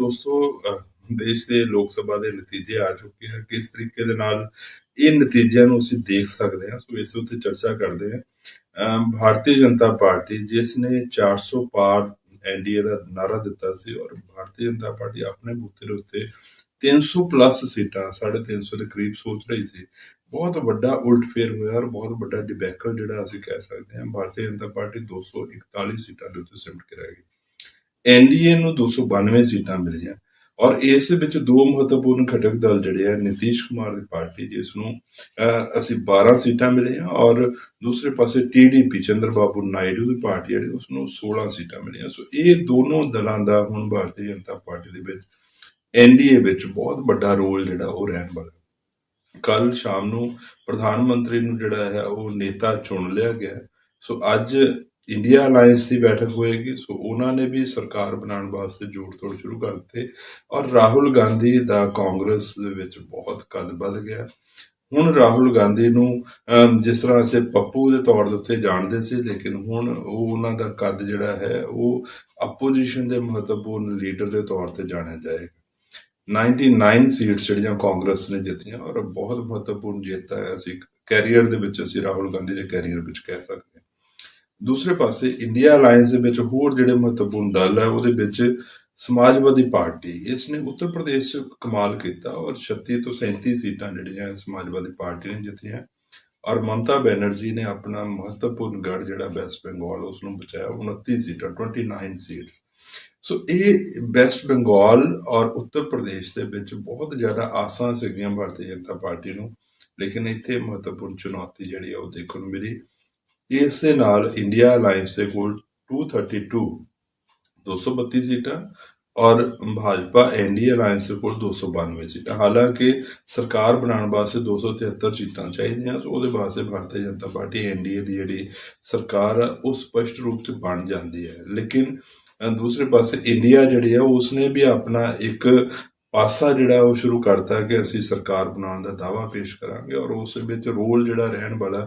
ਦੋਸਤੋ ਦੇਸ਼ ਦੇ ਲੋਕ ਸਭਾ ਦੇ ਨਤੀਜੇ ਆ ਚੁੱਕੇ ਹਨ ਕਿਸ ਤਰੀਕੇ ਦੇ ਨਾਲ ਇਹ ਨਤੀਜਿਆਂ ਨੂੰ ਅਸੀਂ ਦੇਖ ਸਕਦੇ ਹਾਂ, ਸੋ ਇਸ ਉੱਤੇ ਚਰਚਾ ਕਰਦੇ ਹਾਂ। ਭਾਰਤੀ ਜਨਤਾ ਪਾਰਟੀ ਜਿਸ ਨੇ 400 ਪਾਰ ਐਨਡੀਏ ਦਾ ਨਾਰਾ ਦਿੱਤਾ ਸੀ ਔਰ ਭਾਰਤੀ ਜਨਤਾ ਪਾਰਟੀ ਆਪਣੇ ਬੂਤੇ ਦੇ ਉੱਤੇ 300 ਪਲੱਸ ਸੀਟਾਂ 350 ਦੇ ਕਰੀਬ ਸੋਚ ਰਹੀ ਸੀ। ਬਹੁਤ ਵੱਡਾ ਉਲਟਫੇਰ ਹੋਇਆ ਔਰ ਬਹੁਤ ਵੱਡਾ ਡਿਬੈਕਲ ਜਿਹੜਾ ਅਸੀਂ ਕਹਿ ਸਕਦੇ ਹਾਂ, ਭਾਰਤੀ ਜਨਤਾ ਪਾਰਟੀ 241 ਸੀਟਾਂ ਦੇ ਉੱਤੇ ਸਿਮਟ ਕੇ ਰਹਿ ਗਈ। ਐਨਡੀਏ ਨੂੰ 292 ਸੀਟਾਂ ਮਿਲੀਆਂ। ਔਰ ਇਸ ਦੇ ਵਿੱਚ ਦੋ ਮਹੱਤਵਪੂਰਨ ਘਟਕ ਦਲ ਜਿਹੜੇ ਆ, ਨਿਤੀਸ਼ ਕੁਮਾਰ ਦੀ ਪਾਰਟੀ ਜਿਸ ਨੂੰ ਅਸੀਂ 12 ਸੀਟਾਂ ਮਿਲੀਆਂ ਔਰ ਦੂਸਰੇ ਪਾਸੇ ਟੀਡੀਪੀ ਚੰਦਰਬਾਬੂ ਨਾਇਡੂ ਦੀ ਪਾਰਟੀ ਜਿਹੜੀ, ਉਸ ਨੂੰ 16 ਸੀਟਾਂ ਮਿਲੀਆਂ। ਸੋ ਇਹ ਦੋਨੋਂ ਦਲਾਂ ਦਾ ਹੁਣ ਭਾਰਤੀ ਜਨਤਾ ਪਾਰਟੀ ਦੇ ਵਿੱਚ ਐਨਡੀਏ ਵਿੱਚ ਬਹੁਤ ਵੱਡਾ ਰੋਲ ਜਿਹੜਾ ਉਹ ਰਹਿਣ ਵਾਲਾ ਕੱਲ ਸ਼ਾਮ ਨੂੰ ਪ੍ਰਧਾਨ ਮੰਤਰੀ ਨੂੰ ਜਿਹੜਾ ਹੈ, ਉਹ ਨੇਤਾ ਚੁਣ ਲਿਆ ਗਿਆ ਸੋ ਅੱਜ ਇੰਡੀਆ ਅਲਾਈਅੰਸ ਦੀ ਬੈਠਕ ਹੋਏਗੀ, ਸੋ ਉਹਨਾਂ ਨੇ ਵੀ ਸਰਕਾਰ ਬਣਾਉਣ ਵਾਸਤੇ ਜੋੜ ਤੋੜ ਸ਼ੁਰੂ ਕਰ ਦਿੱਤੇ ਔਰ ਰਾਹੁਲ ਗਾਂਧੀ ਦਾ ਕਾਂਗਰਸ ਦੇ ਵਿੱਚ ਬਹੁਤ ਕਦ ਵੱਧ ਗਿਆ। ਹੁਣ ਰਾਹੁਲ ਗਾਂਧੀ ਨੂੰ ਜਿਸ ਤਰ੍ਹਾਂ ਅਸੀਂ ਪੱਪੂ ਦੇ ਤੌਰ ਦੇ ਉੱਤੇ ਜਾਣਦੇ ਸੀ, ਲੇਕਿਨ ਹੁਣ ਉਹ ਉਹਨਾਂ ਦਾ ਕੱਦ ਜਿਹੜਾ ਹੈ, ਉਹ ਆਪੋਜੀਸ਼ਨ ਦੇ ਮਹੱਤਵਪੂਰਨ ਲੀਡਰ ਦੇ ਤੌਰ ਤੇ ਜਾਣਿਆ ਜਾਏਗਾ। 99 ਸੀਟਸ ਜਿਹੜੀਆਂ ਕਾਂਗਰਸ ਨੇ ਜਿੱਤੀਆਂ ਔਰ ਬਹੁਤ ਮਹੱਤਵਪੂਰਨ ਜਿੱਤ ਹੈ, ਅਸੀਂ ਕੈਰੀਅਰ ਦੇ ਵਿੱਚ ਅਸੀਂ ਰਾਹੁਲ ਗਾਂਧੀ ਦੇ ਕੈਰੀਅਰ ਵਿੱਚ ਕਹਿ ਸਕਦੇ ਦੂਸਰੇ ਪਾਸੇ ਇੰਡੀਆ ਅਲਾਈਅੰਸ ਦੇ ਵਿੱਚ ਹੋਰ ਜਿਹੜੇ ਮਹੱਤਵਪੂਰਨ ਦਲ ਹੈ, ਉਹਦੇ ਵਿੱਚ ਸਮਾਜਵਾਦੀ ਪਾਰਟੀ ਇਸ ਨੇ ਉੱਤਰ ਪ੍ਰਦੇਸ਼ 'ਚ ਕਮਾਲ ਕੀਤਾ ਔਰ 36 ਤੋਂ 37 ਸੀਟਾਂ ਜਿਹੜੀਆਂ ਸਮਾਜਵਾਦੀ ਪਾਰਟੀ ਨੇ ਜਿੱਤੀਆਂ ਔਰ ਮਮਤਾ ਬੈਨਰਜੀ ਨੇ ਆਪਣਾ ਮਹੱਤਵਪੂਰਨ ਗੜ ਜਿਹੜਾ ਵੈਸਟ ਬੰਗਾਲ ਉਸ ਨੂੰ ਬਚਾਇਆ 29 ਸੀਟਾਂ 29 ਸੀਟਸ ਸੋ ਇਹ ਵੈਸਟ ਬੰਗਾਲ ਔਰ ਉੱਤਰ ਪ੍ਰਦੇਸ਼ ਦੇ ਵਿੱਚ ਬਹੁਤ ਜ਼ਿਆਦਾ ਆਸਾਂ ਸੀਗੀਆਂ ਭਾਰਤੀ ਜਨਤਾ ਪਾਰਟੀ ਨੂੰ, ਲੇਕਿਨ ਇੱਥੇ ਮਹੱਤਵਪੂਰਨ ਚੁਣੌਤੀ ਜਿਹੜੀ ਹੈ ਉਹ ਦੇਖਣ ਨੂੰ ਮਿਲੀ। ਇਸ ਦੇ ਨਾਲ ਇੰਡੀਆ ਅਲਾਈਅੰਸ ਦੇ ਕੋਲ 232 232 ਸੀਟਾਂ ਔਰ ਭਾਜਪਾ ਐਨਡੀਏ ਅਲਾਈਅੰਸ ਦੇ ਕੋਲ 292 ਸੀਟਾਂ। ਹਾਲਾਂਕਿ ਸਰਕਾਰ ਬਣਾਉਣ ਵਾਸਤੇ 273 ਸੀਟਾਂ ਚਾਹੀਦੀਆਂ ਸੋ ਉਹਦੇ ਵਾਸਤੇ ਭਾਰਤੀ ਜਨਤਾ ਪਾਰਟੀ ਐਨਡੀਏ ਦੀ ਜਿਹੜੀ ਸਰਕਾਰ ਆ, ਉਹ ਸਪਸ਼ਟ ਰੂਪ ਚ ਬਣ ਜਾਂਦੀ ਹੈ। ਲੇਕਿਨ ਦੂਸਰੇ ਪਾਸੇ ਇੰਡੀਆ ਜਿਹੜੀ ਹੈ ਉਸਨੇ ਵੀ ਆਪਣਾ ਇੱਕ ਪਾਸਾ ਜਿਹੜਾ ਉਹ ਸ਼ੁਰੂ ਕਰਤਾ ਕਿ ਅਸੀਂ ਸਰਕਾਰ ਬਣਾਉਣ ਦਾ ਦਾਅਵਾ ਪੇਸ਼ ਕਰਾਂਗੇ ਔਰ ਉਸ ਵਿੱਚ ਰੋਲ ਜਿਹੜਾ ਰਹਿਣ ਵਾਲਾ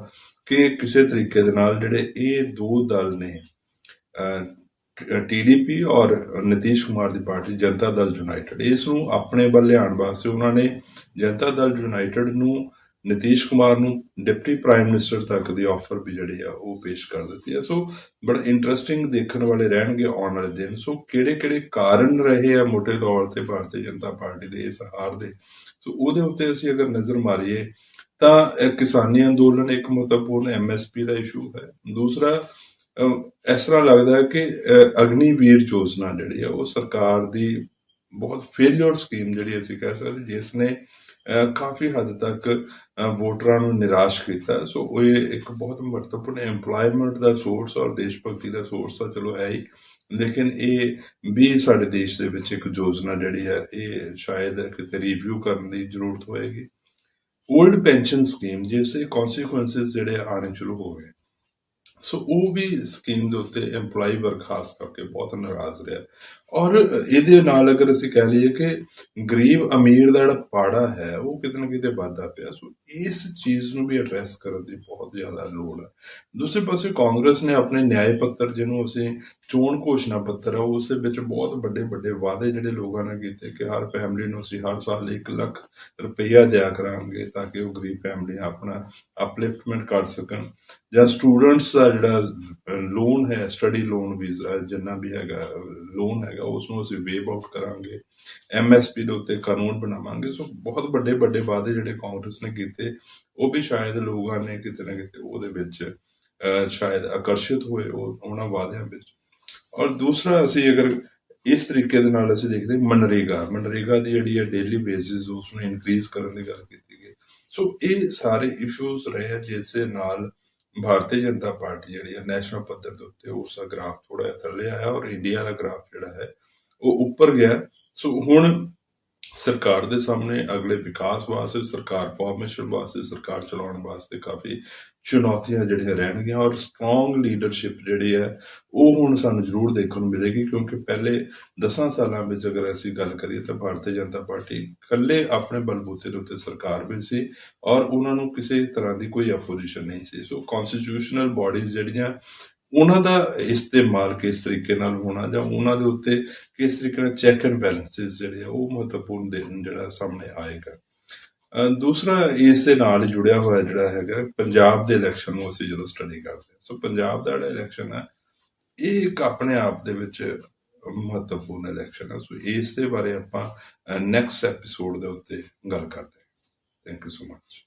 ਕਿ ਕਿਸੇ ਤਰੀਕੇ ਦੇ ਨਾਲ ਜਿਹੜੇ ਇਹ ਦੋ ਦਲ ਨੇ ਟੀਡੀਪੀ ਔਰ ਨਤੀਸ਼ ਕੁਮਾਰ ਦੀ ਪਾਰਟੀ ਜਨਤਾ ਦਲ ਯੂਨਾਈਟਿਡ, ਇਸ ਨੂੰ ਆਪਣੇ ਵੱਲ ਲਿਆਉਣ ਵਾਸਤੇ ਉਹਨਾਂ ਨੇ ਜਨਤਾ ਦਲ ਯੂਨਾਈਟਿਡ ਨੂੰ ਨਤੀਸ਼ ਕੁਮਾਰ ਨੂੰ ਡਿਪਟੀ ਪ੍ਰਾਈਮ ਮਿਨਿਸਟਰ ਤੱਕ ਦੀ ਆਫਰ ਵੀ ਜਿਹੜੀ ਆ ਉਹ ਪੇਸ਼ ਕਰ ਦਿੱਤੀ ਹੈ ਸੋ ਬੜਾ ਇੰਟਰਸਟਿੰਗ ਦੇਖਣ ਵਾਲੇ ਰਹਿਣਗੇ ਆਉਣ ਵਾਲੇ ਦਿਨ। ਸੋ ਕਿਹੜੇ ਕਿਹੜੇ ਕਾਰਨ ਰਹੇ ਆ ਮੋٹے ਤੌਰ ਤੇ ਭਾਰਤੀ ਜਨਤਾ ਪਾਰਟੀ ਦੇ ਇਸ ਹਾਰ ਦੇ? ਸੋ ਉਹਦੇ ਉੱਤੇ ਅਸੀਂ ਅਗਰ ਨਜ਼ਰ ਮਾਰੀਏ ਤਾਂ ਕਿਸਾਨੀ ਅੰਦੋਲਨ ਇੱਕ ਮਹੱਤਵਪੂਰਨ ਐਮਐਸਪੀ ਦਾ ਇਸ਼ੂ ਹੈ। ਦੂਸਰਾ ਇਸ ਤਰ੍ਹਾਂ ਲੱਗਦਾ ਹੈ ਕਿ ਅਗਨੀਵੀਰ ਯੋਜਨਾ ਜਿਹੜੀ ਆ ਉਹ ਸਰਕਾਰ ਦੀ ਬਹੁਤ ਫੇਲਿਅਰ ਸਕੀਮ ਜਿਹੜੀ ਅਸੀਂ ਕਹਿ ਸਕਦੇ ਜਿਸ ਨੇ ਕਾਫੀ ਹੱਦ ਤੱਕ ਵੋਟਰਾਂ ਨੂੰ ਨਿਰਾਸ਼ ਕੀਤਾ। ਸੋ ਉਹ ਇਹ ਇੱਕ ਬਹੁਤ ਮਹੱਤਵਪੂਰਨ EMPLOYMENT ਦਾ ਸੋਰਸ ਔਰ ਦੇਸ਼ ਭਗਤੀ ਦਾ ਸੋਰਸ ਤਾਂ ਚਲੋ ਹੈ ਹੀ। ਲੇਕਿਨ ਇਹ ਵੀ ਸਾਡੇ ਦੇਸ਼ ਦੇ ਵਿੱਚ ਇੱਕ ਯੋਜਨਾ ਜਿਹੜੀ ਹੈ, ਇਹ ਸ਼ਾਇਦ ਕਿਤੇ ਰਿਵਿਊ ਕਰਨ ਦੀ ਜ਼ਰੂਰਤ ਹੋਏਗੀ। 올ਡ ਪੈਨਸ਼ਨ ਸਕੀਮ ਜਿਸ ਦੇ ਕਨਸੀਕੁਐਂਸਸ ਜਿਹੜੇ ਆਣੇ ਸ਼ੁਰੂ ਹੋ ਗਏ। ਸੋ ਉਹ ਵੀ ਸਕੀਮ ਦੇ ਉੱਤੇ EMPLOYE ਵਰਗ ਖਾਸ ਕਰਕੇ ਬਹੁਤ ਨਾਰਾਜ਼ ਰਿਹਾ। ਔਰ ਇਹਦੇ ਨਾਲ ਅਗਰ ਅਸੀਂ ਕਹਿ ਲਈਏ ਕਿ ਗਰੀਬ ਅਮੀਰ ਦਾ ਜਿਹੜਾ ਪਾੜਾ ਹੈ, ਉਹ ਕਿਤੇ ਨਾ ਕਿਤੇ ਵਾਧਾ ਪਿਆ। ਸੋ ਇਸ ਚੀਜ਼ ਨੂੰ ਵੀ ਐਡਰੈਸ ਕਰਨ ਦੀ ਬਹੁਤ ਜ਼ਿਆਦਾ ਲੋੜ ਹੈ। ਦੂਸਰੇ ਪਾਸੇ ਕਾਂਗਰਸ ਨੇ ਆਪਣੇ ਨਿਆਂ ਪੱਤਰ ਜਿਹਨੂੰ ਅਸੀਂ ਚੋਣ ਘੋਸ਼ਣਾ ਪੱਤਰ ਹੈ ਉਸ ਦੇ ਵਿੱਚ ਬਹੁਤ ਵੱਡੇ ਵੱਡੇ ਵਾਅਦੇ ਜਿਹੜੇ ਲੋਕਾਂ ਨੇ ਕੀਤੇ ਕਿ ਹਰ ਫੈਮਿਲੀ ਨੂੰ ਅਸੀਂ ਹਰ ਸਾਲ 1 ਲੱਖ ਰੁਪਈਆ ਦਿਆ ਕਰਾਂਗੇ ਤਾਂ ਕਿ ਉਹ ਗਰੀਬ ਫੈਮਲੀਆਂ ਆਪਣਾ ਅਪਲਿਫਟਮੈਂਟ ਕਰ ਸਕਣ। ਜਾਂ ਸਟੂਡੈਂਟਸ ਦਾ ਜਿਹੜਾ ਲੋਨ ਹੈ ਸਟੱਡੀ ਲੋਨ ਵੀਜ਼ਾ ਜਿੰਨਾ ਵੀ ਹੈਗਾ ਲੋਨ ਹੈਗਾ ਉਸ ਨੂੰ ਅਸੀਂ ਵੇਵ ਆਊਟ ਕਰਾਂਗੇ ਐਮਐਸਪੀ ਦੇ ਉੱਤੇ ਕਾਨੂੰਨ ਬਣਾਵਾਂਗੇ। ਸੋ ਬਹੁਤ ਵੱਡੇ ਵੱਡੇ ਵਾਅਦੇ ਜਿਹੜੇ ਕਾਂਗਰਸ ਨੇ ਕੀਤੇ, ਉਹ ਵੀ ਸ਼ਾਇਦ ਲੋਕਾਂ ਨੇ ਕਿਤੇ ਨਾ ਕਿਤੇ ਉਹਦੇ ਵਿੱਚ ਸ਼ਾਇਦ ਆਕਰਸ਼ਿਤ ਹੋਏ ਉਹਨਾਂ ਵਾਅਦਿਆਂ ਵਿੱਚ। ਔਰ ਦੂਸਰਾ, ਅਸੀਂ ਅਗਰ ਇਸ ਤਰੀਕੇ ਦੇ ਨਾਲ ਅਸੀਂ ਦੇਖਦੇ ਮਨਰੇਗਾ। ਮਨਰੇਗਾ ਦੀ ਜਿਹੜੀ ਹੈ ਡੇਲੀ ਬੇਸਿਸ ਉਸ ਨੂੰ ਇਨਕਰੀਜ਼ ਕਰਨ ਦੀ ਗੱਲ ਕੀਤੀ ਗਈ। ਸੋ ਇਹ ਸਾਰੇ ਇਸ਼ੂਜ਼ ਰਹੇ ਜਿਸ ਨਾਲ ਭਾਰਤੀ ਜਨਤਾ ਪਾਰਟੀ ਜਿਹੜੀ ਹੈ ਨੈਸ਼ਨਲ ਪੱਧਰ ਦੇ ਉੱਤੇ ਉਸ ਦਾ ਗ੍ਰਾਫ ਥੋੜਾ ਜਿਹਾ ਥੱਲੇ ਆਇਆ ਔਰ ਇੰਡੀਆ ਦਾ ਗ੍ਰਾਫ ਜਿਹੜਾ ਹੈ ਉਹ ਉੱਪਰ ਗਿਆ। ਸੋ ਹੁਣ ਸਰਕਾਰ ਦੇ ਸਾਹਮਣੇ ਅਗਲੇ ਵਿਕਾਸ ਵਾਸਤੇ, ਸਰਕਾਰ ਫਾਰਮੇਸ਼ਨ ਵਾਸਤੇ, ਸਰਕਾਰ ਚਲਾਉਣ ਵਾਸਤੇ ਕਾਫੀ ਚੁਣੌਤੀਆਂ ਜਿਹੜੀਆਂ ਰਹਿਣਗੀਆਂ ਔਰ ਸਟਰੋਂਗ ਲੀਡਰਸ਼ਿਪ ਜਿਹੜੀ ਹੈ, ਉਹ ਹੁਣ ਸਾਨੂੰ ਜ਼ਰੂਰ ਦੇਖਣ ਨੂੰ ਮਿਲੇਗੀ ਕਿਉਂਕਿ ਪਹਿਲੇ 10 ਸਾਲਾਂ ਵਿੱਚ ਅਗਰ ਅਸੀਂ ਗੱਲ ਕਰੀਏ ਤਾਂ ਭਾਰਤੀ ਜਨਤਾ ਪਾਰਟੀ ਇਕੱਲੇ ਆਪਣੇ ਬਲਬੂਤੇ ਦੇ ਉੱਤੇ ਸਰਕਾਰ ਵਿੱਚ ਸੀ ਔਰ ਉਹਨਾਂ ਨੂੰ ਕਿਸੇ ਤਰ੍ਹਾਂ ਦੀ ਕੋਈ ਆਪੋਜੀਸ਼ਨ ਨਹੀਂ ਸੀ। ਸੋ ਕਨਸਟੀਟਿਊਸ਼ਨਲ ਬਾਡੀਜ਼ ਜਿਹੜੀਆਂ ਉਹਨਾਂ ਦਾ ਇਸਤੇਮਾਲ ਕਿਸ ਤਰੀਕੇ ਨਾਲ ਹੋਣਾ ਜਾਂ ਉਹਨਾਂ ਦੇ ਉੱਤੇ ਕਿਸ ਤਰੀਕੇ ਨਾਲ ਚੈੱਕ ਐਂਡ ਬੈਲੈਂਸਸ ਜਿਹੜੇ ਆ ਉਹ ਮਹੱਤਵਪੂਰਨ ਦਿਨ ਜਿਹੜਾ ਸਾਹਮਣੇ ਆਏਗਾ। ਦੂਸਰਾ ਇਸ ਦੇ ਨਾਲ ਜੁੜਿਆ ਹੋਇਆ ਜਿਹੜਾ ਹੈਗਾ, ਪੰਜਾਬ ਦੇ ਇਲੈਕਸ਼ਨ ਨੂੰ ਅਸੀਂ ਜਦੋਂ ਸਟੱਡੀ ਕਰਦੇ ਹਾਂ। ਸੋ ਪੰਜਾਬ ਦਾ ਜਿਹੜਾ ਇਲੈਕਸ਼ਨ ਹੈ, ਇਹ ਇੱਕ ਆਪਣੇ ਆਪ ਦੇ ਵਿੱਚ ਮਹੱਤਵਪੂਰਨ ਇਲੈਕਸ਼ਨ ਹੈ। ਸੋ ਇਸ ਦੇ ਬਾਰੇ ਆਪਾਂ ਨੈਕਸਟ ਐਪੀਸੋਡ ਦੇ ਉੱਤੇ ਗੱਲ ਕਰਦੇ ਹਾਂ। Thank you so much